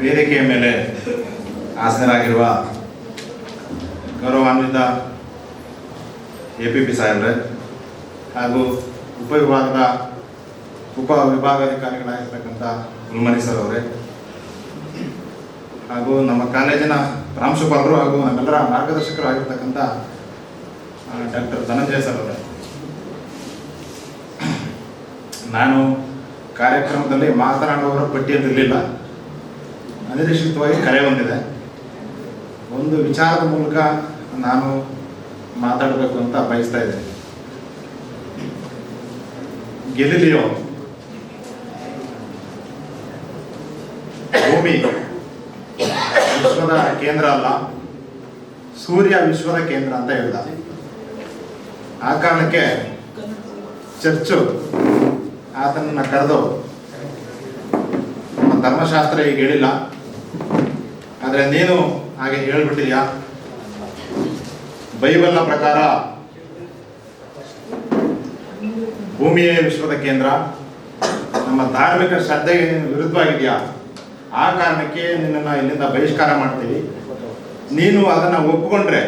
ವೇದಿಕೆಯ ಮೇಲೆ ಆಸನರಾಗಿರುವ ಗೌರವಾನ್ವಿತ ಎ ಪಿ ಪಿ ಸಾಹೇಬ್ರೆ ಹಾಗೂ ಉಪವಿಭಾಗದ ಉಪ ವಿಭಾಗಾಧಿಕಾರಿಗಳಾಗಿರ್ತಕ್ಕಂಥ ಗುಲ್ಮನಿ ಸರ್ ಅವರೇ ಹಾಗೂ ನಮ್ಮ ಕಾಲೇಜಿನ ಪ್ರಾಂಶುಪಾಲರು ಹಾಗೂ ನಮ್ಮೆಲ್ಲರ ಮಾರ್ಗದರ್ಶಕರು ಆಗಿರ್ತಕ್ಕಂಥ ಡಾಕ್ಟರ್ ಧನಂಜಯ ಸರ್ ಅವರೇ. ನಾನು ಕಾರ್ಯಕ್ರಮದಲ್ಲಿ ಮಾತನಾಡುವವರ ಪಟ್ಟಿಯಲ್ಲಿರಲಿಲ್ಲ ಅನಿರೀಕ್ಷಿತವಾಗಿ ಕರೆ ಬಂದಿದೆ. ಒಂದು ವಿಚಾರದ ಮೂಲಕ ನಾನು ಮಾತಾಡಬೇಕು ಅಂತ ಬಯಸ್ತಾ ಇದ್ದೇನೆ. ಗೆಲಿಲಿಯೋ ಭೂಮಿ ವಿಶ್ವದ ಕೇಂದ್ರ ಅಲ್ಲ, ಸೂರ್ಯ ವಿಶ್ವದ ಕೇಂದ್ರ ಅಂತ ಹೇಳಿದ. ಆ ಕಾರಣಕ್ಕೆ ಚರ್ಚು ಆತನನ್ನ ಕರೆದು ಧರ್ಮಶಾಸ್ತ್ರ ಈಗ ಹೇಳಿಲ್ಲ. ಆದರೆ ನೀನು ಹಾಗೆ ಹೇಳ್ಬಿಟ್ಟಿದ್ಯಾ? ಬೈಬಲ್ನ ಪ್ರಕಾರ ಭೂಮಿಯೇ ವಿಶ್ವದ ಕೇಂದ್ರ. ನಮ್ಮ ಧಾರ್ಮಿಕ ಶ್ರದ್ಧೆಗೆ ವಿರುದ್ಧವಾಗಿದೆಯಾ? ಆ ಕಾರಣಕ್ಕೆ ನಿನ್ನನ್ನು ಇಲ್ಲಿಂದ ಬಹಿಷ್ಕಾರ ಮಾಡ್ತೀವಿ. ನೀನು ಅದನ್ನು ಒಪ್ಪಿಕೊಂಡ್ರೆ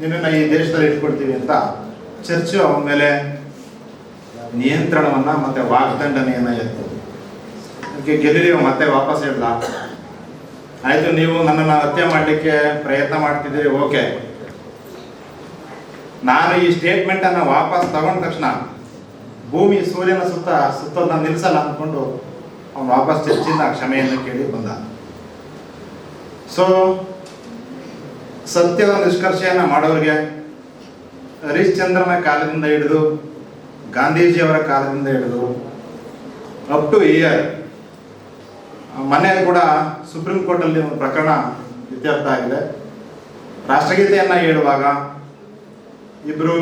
ನಿನ್ನನ್ನು ಈ ದೇಶದಲ್ಲಿ ಇಟ್ಕೊಡ್ತೀವಿ ಅಂತ ಚರ್ಚು ಅವನ ಮೇಲೆ ನಿಯಂತ್ರಣವನ್ನ ಮತ್ತೆ ವಾಗ್ದಂಡನೆಯನ್ನ ಎತ್ತು. ಅದಕ್ಕೆ ಗೆಲ್ಲಿಯೋ ಮತ್ತೆ ವಾಪಸ್ ಹೇಳ್ದ. ಆಯ್ತು, ನೀವು ನನ್ನನ್ನು ಹತ್ಯೆ ಮಾಡಲಿಕ್ಕೆ ಪ್ರಯತ್ನ ಮಾಡ್ತಿದ್ದೀರಿ, ಓಕೆ. ನಾನು ಈ ಸ್ಟೇಟ್ಮೆಂಟ್ ಅನ್ನ ವಾಪಸ್ ತಗೊಂಡ ತಕ್ಷಣ ಭೂಮಿ ಸೂರ್ಯನ ಸುತ್ತ, ಸುತ್ತೋದನ್ನ ನಿಲ್ಲಿಸಲ್ಲ ಅಂದ್ಕೊಂಡು ಅವನು ವಾಪಸ್ ಚರ್ಚಿಂದ ಕ್ಷಮೆಯನ್ನು ಕೇಳಿ ಬಂದ. ಸೊ ಸತ್ಯದ ನಿಷ್ಕರ್ಷೆಯನ್ನು ಮಾಡೋರಿಗೆ ಹರಿಶ್ಚಂದ್ರನ ಕಾಲದಿಂದ ಹಿಡಿದು ಗಾಂಧೀಜಿಯವರ ಕಾಲದಿಂದ ಹಿಡಿದು ಅಪ್ ಟು ಇಯರ್ ಮೊನ್ನೆ ಕೂಡ ಸುಪ್ರೀಂ ಕೋರ್ಟಲ್ಲಿ ಒಂದು ಪ್ರಕರಣ ಇತ್ಯರ್ಥ ಆಗಿದೆ. ರಾಷ್ಟ್ರಗೀತೆಯನ್ನ ಹೇಳುವಾಗ ಇಬ್ರು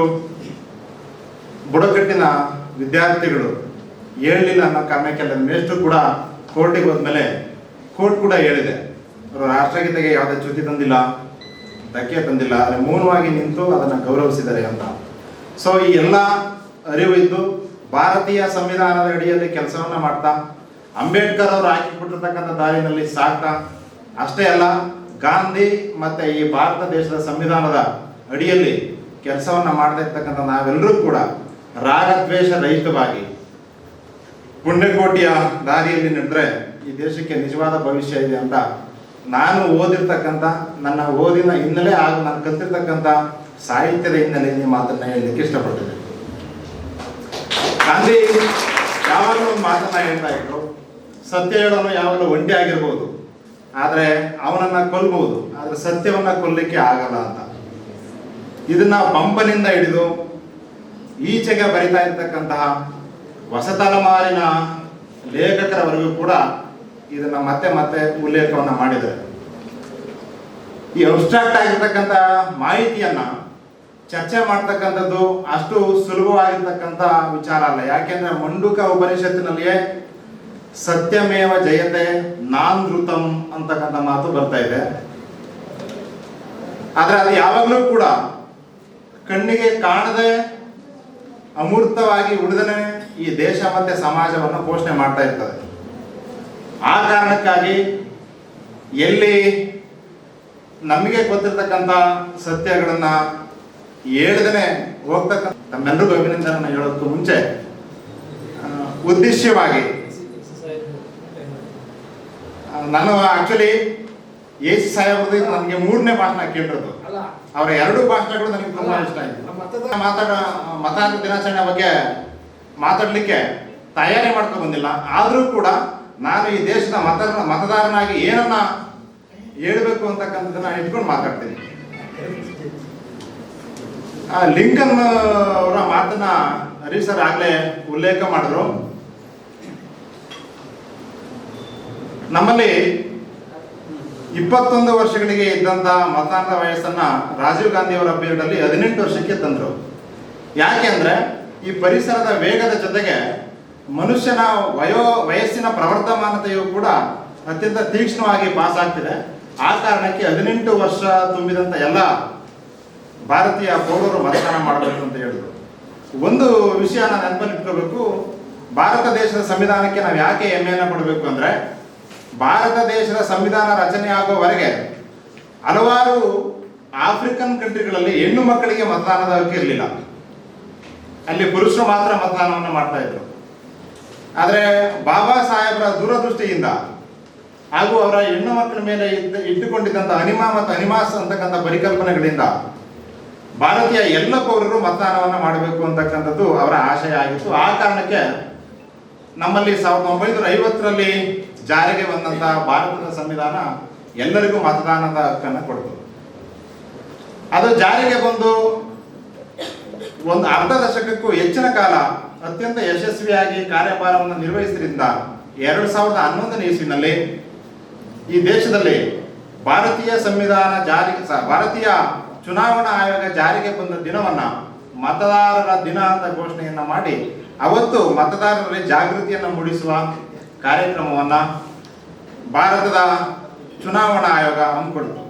ಬುಡಕಟ್ಟಿನ ವಿದ್ಯಾರ್ಥಿಗಳು ಹೇಳಲಿಲ್ಲ ಅನ್ನೋ ಕಾರಣಕ್ಕೆಲ್ಲ ಮೇಷ್ಟ್ರು ಕೂಡ ಕೋರ್ಟಿಗೆ ಹೋದ್ಮೇಲೆ ಕೋರ್ಟ್ ಕೂಡ ಹೇಳಿದೆ, ಅವರು ರಾಷ್ಟ್ರಗೀತೆಗೆ ಯಾವುದೇ ಚ್ಯುತಿ ತಂದಿಲ್ಲ, ಧಕ್ಕೆ ತಂದಿಲ್ಲ ಆದರೆ ಮೌನವಾಗಿ ನಿಂತು ಅದನ್ನು ಗೌರವಿಸಿದ್ದಾರೆ ಅಂತ. ಸೊ ಈ ಎಲ್ಲ ಅರಿವು ಇದ್ದು ಭಾರತೀಯ ಸಂವಿಧಾನದ ಅಡಿಯಲ್ಲಿ ಕೆಲಸವನ್ನ ಮಾಡ್ತಾ ಅಂಬೇಡ್ಕರ್ ಅವರು ಹಾಕಿಬಿಟ್ಟಿರ್ತಕ್ಕಂಥ ದಾರಿನಲ್ಲಿ ಸಾಕ್ತಾ. ಅಷ್ಟೇ ಅಲ್ಲ, ಗಾಂಧಿ ಮತ್ತೆ ಈ ಭಾರತ ದೇಶದ ಸಂವಿಧಾನದ ಅಡಿಯಲ್ಲಿ ಕೆಲಸವನ್ನ ಮಾಡ್ತಾ ಇರ್ತಕ್ಕಂಥ ನಾವೆಲ್ಲರೂ ಕೂಡ ರಾಗದ್ವೇಷ ರಹಿತವಾಗಿ ಪುಣ್ಯಕೋಟಿಯ ದಾರಿಯಲ್ಲಿ ನಡೆದ್ರೆ ಈ ದೇಶಕ್ಕೆ ನಿಜವಾದ ಭವಿಷ್ಯ ಇದೆ ಅಂತ ನಾನು ಓದಿರ್ತಕ್ಕಂಥ, ನನ್ನ ಓದಿನ ಹಿನ್ನೆಲೆ ಹಾಗೂ ನಾನು ಕಲ್ತಿರ್ತಕ್ಕಂಥ ಸಾಹಿತ್ಯದ ಹಿನ್ನೆಲೆಯಲ್ಲಿ ಮಾತನ್ನ ಹೇಳಲಿಕ್ಕೆ ಇಷ್ಟಪಡ್ತೇನೆ. ಗಾಂಧಿ ಯಾವಾಗಲೂ ಒಂದು ಮಾತನ್ನ ಹೇಳ್ತಾ ಇದ್ರು ಸತ್ಯ ಹೇಳೋನು ಯಾವಾಗಲೂ ಒಂಟಿ ಆಗಿರ್ಬೋದು. ಆದರೆ ಅವನನ್ನು ಕೊಲ್ಬಹುದು, ಆದರೆ ಸತ್ಯವನ್ನು ಕೊಲ್ಲಲಿಕ್ಕೆ ಆಗಲ್ಲ ಅಂತ. ಇದನ್ನ ಪಂಪನಿಂದ ಹಿಡಿದು ಈಚೆಗೆ ಬರಿತಾ ಇರ್ತಕ್ಕಂತಹ ಹೊಸ ತಲೆಮಾರಿನ ಲೇಖಕರವರೆಗೂ ಕೂಡ ಇದನ್ನ ಮತ್ತೆ ಮತ್ತೆ ಉಲ್ಲೇಖವನ್ನ ಮಾಡಿದ್ದಾರೆ. ಈ ಅಬ್ಸ್ಟ್ರಾಕ್ಟ್ ಆಗಿರ್ತಕ್ಕಂಥ ಮಾಹಿತಿಯನ್ನ ಚರ್ಚೆ ಮಾಡ್ತಕ್ಕಂಥದ್ದು ಅಷ್ಟು ಸುಲಭವಾಗಿರ್ತಕ್ಕಂಥ ವಿಚಾರ ಅಲ್ಲ. ಯಾಕೆಂದ್ರೆ ಮಂಡುಕ ಉಪನಿಷತ್ತಿನಲ್ಲಿಯೇ ಸತ್ಯಮೇವ ಜಯತೆ ನಾನೃತಂ ಅಂತಕ್ಕಂಥ ಮಾತು ಬರ್ತಾ ಇದೆ. ಆದ್ರೆ ಅದು ಯಾವಾಗಲೂ ಕೂಡ ಕಣ್ಣಿಗೆ ಕಾಣದೆ ಅಮೂರ್ತವಾಗಿ ಉಳಿದನೆ ಈ ದೇಶ ಮತ್ತೆ ಸಮಾಜವನ್ನು ಪೋಷಣೆ ಮಾಡ್ತಾ ಇರ್ತದೆ. ಆ ಕಾರಣಕ್ಕಾಗಿ ಎಲ್ಲಿ ನಮಗೆ ಗೊತ್ತಿರ್ತಕ್ಕಂಥ ಸತ್ಯಗಳನ್ನ ಹೇಳ್ದೇನೆ ಹೋಗ್ತಕ್ಕಂಥ ತಮ್ಮೆಲ್ಲರಿಗೂ ಅಭಿನಂದನೆ ಹೇಳೋದಕ್ಕೂ ಮುಂಚೆ ಉದ್ದೇಶವಾಗಿ ನಾನು ಆಕ್ಚುಲಿ ಎಸ್ ಸಾಹೇಬ್ರದ್ದು ಇದು ನನಗೆ ಮೂರನೇ ಭಾಷಣ ಕೇಳಿರೋದು. ಅವರ ಎರಡು ಭಾಷಣಗಳು ನನಗೆ ತುಂಬಾ ಇಷ್ಟ ಆಯ್ತು. ನಮ್ಮ ಮತದ ಮಾತಾಡ ಮತಾಂತರ ದಿನಾಚರಣೆ ಬಗ್ಗೆ ಮಾತಾಡಲಿಕ್ಕೆ ತಯಾರಿ ಮಾಡ್ತಾ ಬಂದಿಲ್ಲ. ಆದರೂ ಕೂಡ ನಾನು ಈ ದೇಶದ ಮತ ಮತದಾರನಾಗಿ ಏನನ್ನ ಹೇಳಬೇಕು ಅಂತಕ್ಕಂಥದ್ದನ್ನ ಇಟ್ಕೊಂಡು ಮಾತಾಡ್ತೀನಿ. ಆ, ಲಿಂಕನ್ ಅವರ ಮಾತನ್ನ ಹರೀಶ್ ಸರ್ ಆಗ್ಲೇ ಉಲ್ಲೇಖ ಮಾಡಿದ್ರು. ನಮ್ಮಲ್ಲಿ ಇಪ್ಪತ್ತೊಂದು ವರ್ಷಗಳಿಗೆ ಇದ್ದಂತ ಮತದಾನದ ವಯಸ್ಸನ್ನ ರಾಜೀವ್ ಗಾಂಧಿಯವರ ಅವರ ಪೀರಿಯಡ್ ಅಲ್ಲಿ ಹದಿನೆಂಟು ವರ್ಷಕ್ಕೆ ತಂದ್ರು. ಯಾಕೆಂದ್ರೆ ಈ ಪರಿಸರದ ವೇಗದ ಜೊತೆಗೆ ಮನುಷ್ಯನ ವಯೋ ವಯಸ್ಸಿನ ಪ್ರವರ್ಧಮಾನತೆಯು ಕೂಡ ಅತ್ಯಂತ ತೀಕ್ಷ್ಣವಾಗಿ ಪಾಸ್ ಆಗ್ತಿದೆ. ಆ ಕಾರಣಕ್ಕೆ ಹದಿನೆಂಟು ವರ್ಷ ತುಂಬಿದಂತ ಎಲ್ಲ ಭಾರತೀಯ ಪೌರರು ಮತದಾನ ಮಾಡಬೇಕು ಅಂತ ಹೇಳಿದ್ರು. ಒಂದು ವಿಷಯ ನಾನು ನೆನಪಲ್ಲಿ ಇಟ್ಕೋಬೇಕು ಭಾರತ ದೇಶದ ಸಂವಿಧಾನಕ್ಕೆ ನಾವು ಯಾಕೆ ಹೆಮ್ಮೆಯನ್ನು ಕೊಡಬೇಕು ಅಂದ್ರೆ ಭಾರತ ದೇಶದ ಸಂವಿಧಾನ ರಚನೆ ಆಗುವವರೆಗೆ ಹಲವಾರು ಆಫ್ರಿಕನ್ ಕಂಟ್ರಿಗಳಲ್ಲಿ ಹೆಣ್ಣು ಮಕ್ಕಳಿಗೆ ಮತದಾನದ ಹಕ್ಕು ಇರಲಿಲ್ಲ. ಅಲ್ಲಿ ಪುರುಷರು ಮಾತ್ರ ಮತದಾನವನ್ನು ಮಾಡ್ತಾ ಇದ್ರು. ಆದರೆ ಬಾಬಾ ಸಾಹೇಬರ ದೂರದೃಷ್ಟಿಯಿಂದ ಹಾಗೂ ಅವರ ಹೆಣ್ಣು ಮಕ್ಕಳ ಮೇಲೆ ಇದ್ದ ಇಟ್ಟುಕೊಂಡಿದ್ದಂಥ ಅನಿಮ ಮತ್ತು ಅನಿಮಾಸ್ ಅಂತಕ್ಕಂಥ ಪರಿಕಲ್ಪನೆಗಳಿಂದ ಭಾರತೀಯ ಎಲ್ಲ ಪೌರರು ಮತದಾನವನ್ನು ಮಾಡಬೇಕು ಅಂತಕ್ಕಂಥದ್ದು ಅವರ ಆಶಯ ಆಗಿತ್ತು. ಆ ಕಾರಣಕ್ಕೆ ನಮ್ಮಲ್ಲಿ ಸಾವಿರದ ಒಂಬೈನೂರ ಐವತ್ತರಲ್ಲಿ ಜಾರಿಗೆ ಬಂದಂತಹ ಭಾರತದ ಸಂವಿಧಾನ ಎಲ್ಲರಿಗೂ ಮತದಾನದ ಹಕ್ಕನ್ನು ಕೊಡ್ತು ಅದು ಜಾರಿಗೆ ಬಂದು ಒಂದು ಅರ್ಧ ದಶಕಕ್ಕೂ ಹೆಚ್ಚಿನ ಕಾಲ ಅತ್ಯಂತ ಯಶಸ್ವಿಯಾಗಿ ಕಾರ್ಯಭಾರವನ್ನು ನಿರ್ವಹಿಸಿದ್ರಿಂದ ಎರಡು ಸಾವಿರದ ಹನ್ನೊಂದನೇ ಇಸ್ವಿನಲ್ಲಿ ಈ ದೇಶದಲ್ಲಿ ಭಾರತೀಯ ಸಂವಿಧಾನ ಜಾರಿ ಸ- ಭಾರತೀಯ ಚುನಾವಣಾ ಆಯೋಗ ಜಾರಿಗೆ ಬಂದ ದಿನವನ್ನ ಮತದಾರರ ದಿನ ಅಂತ ಘೋಷಣೆಯನ್ನ ಮಾಡಿ ಅವತ್ತು ಮತದಾರರಲ್ಲಿ ಜಾಗೃತಿಯನ್ನು ಮೂಡಿಸುವ ಕಾರ್ಯಕ್ರಮವನ್ನ ಭಾರತದ ಚುನಾವಣಾ ಆಯೋಗ ಹಮ್ಮಿಕೊಳ್ತು